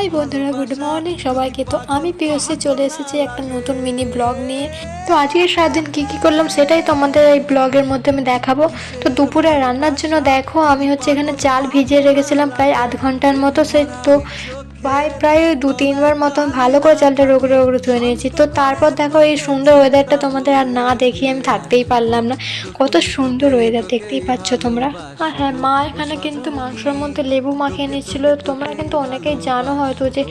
High বন্ধুরা, good morning সবাইকে। তো আমি পিওসি চলে এসেছি একটা নতুন মিনি ব্লগ নিয়ে। তো আজকে সারাদিন কী কী করলাম সেটাই তোমাদের এই ব্লগের মধ্যে আমি দেখাবো। তো দুপুরে রান্নার জন্য দেখো, আমি হচ্ছে এখানে চাল ভিজিয়ে রেখেছিলাম প্রায় আধ ঘণ্টার মতো। সে তো ভাই, প্রায় দু, তিনবার মতন ভালো করে চালটা রোগড়ে রোগড়ে ধুয়ে নিয়েছি। তো তারপর দেখো এই সুন্দর ওয়েদারটা তোমাদের আর না দেখিয়ে আমি থাকতেই পারলাম না। কত সুন্দর ওয়েদার দেখতেই পাচ্ছ তোমরা। আর হ্যাঁ মা এখানে কিন্তু মাংসের মধ্যে লেবু মাখিয়ে নিচ্ছিল তোমরা কিন্তু অনেকেই জানো হয়তো যে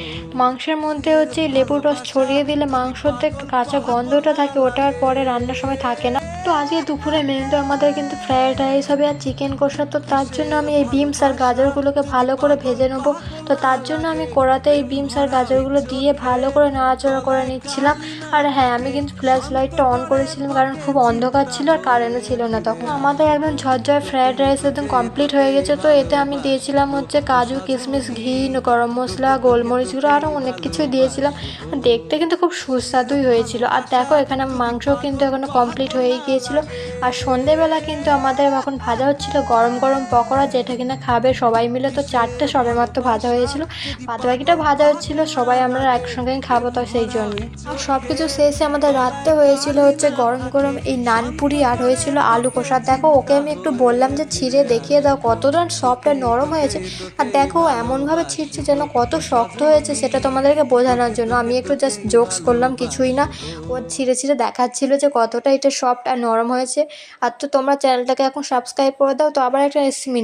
মাংসের মধ্যে হচ্ছে লেবুর রস ছড়িয়ে দিলে মাংসতে একটু কাঁচা গন্ধটা থাকে, ওটা আর পরে রান্নার সময় থাকে না। তো আজকে দুপুরে মেনুতে আমাদের কিন্তু ফ্রায়েড রাইস হবে আর চিকেন কষা। তো তার জন্য আমি এই বিমস আর গাজরগুলোকে ভালো করে ভেজে নেব। তো তার জন্য আমি কড়াতে এই বিমস আর গাজরগুলো দিয়ে ভালো করে নাড়াচড়া করে নিচ্ছিলাম। আর হ্যাঁ আমি কিন্তু ফ্ল্যাশ লাইটটা অন করেছিলাম কারণ খুব অন্ধকার ছিল আর কারেন্টও ছিল না। তখন আমাদের একদম ঝরঝর ফ্রায়েড রাইস একদম কমপ্লিট হয়ে গেছে। তো এতে আমি দিয়েছিলাম হচ্ছে কাজু, কিশমিশ, ঘি, গরম মশলা, গোলমরিচ গুঁড়ো আরও অনেক কিছুই দিয়েছিলাম। দেখতে কিন্তু খুব সুস্বাদুই হয়েছিল। আর দেখো, এখানে মাংসও কিন্তু এখনও কমপ্লিট হয়েই গিয়েছিল। আর সন্ধেবেলা কিন্তু আমাদের এখন ভাজা হচ্ছিল গরম গরম পকোড়া, যেটা কিনা খাবে সবাই মিলে। তো চারটে সবে মাত্র ভাজা হয়েছিল। বাদ বাকিটা ভাজা হচ্ছিল, সবাই আমরা একসঙ্গে খাব তো সেই জন্য। সব কিছু শেষে আমাদের রাত্রে হয়েছিল হচ্ছে গরম গরম এই নানপুরি আর হয়েছিল আলু কষা। দেখো, ওকে আমি একটু বললাম যে, ছিঁড়ে দেখিয়ে দাও কতটা সফট আর নরম হয়েছে। আর দেখো এমনভাবে ছিঁড়ছে যেন কত শক্ত হয়েছে সেটা তোমাদেরকে বোঝানোর জন্য। আমি একটু জাস্ট জোকস করলাম, কিছুই না। ও ছিঁড়ে ছিঁড়ে দেখাচ্ছিল যে, কতটা এটা সফট আর নরম হয়েছে। আর তো তোমরা চ্যানেলটাকে এখন সাবস্ক্রাইব করে দাও। তো আবার একটা রেসিপি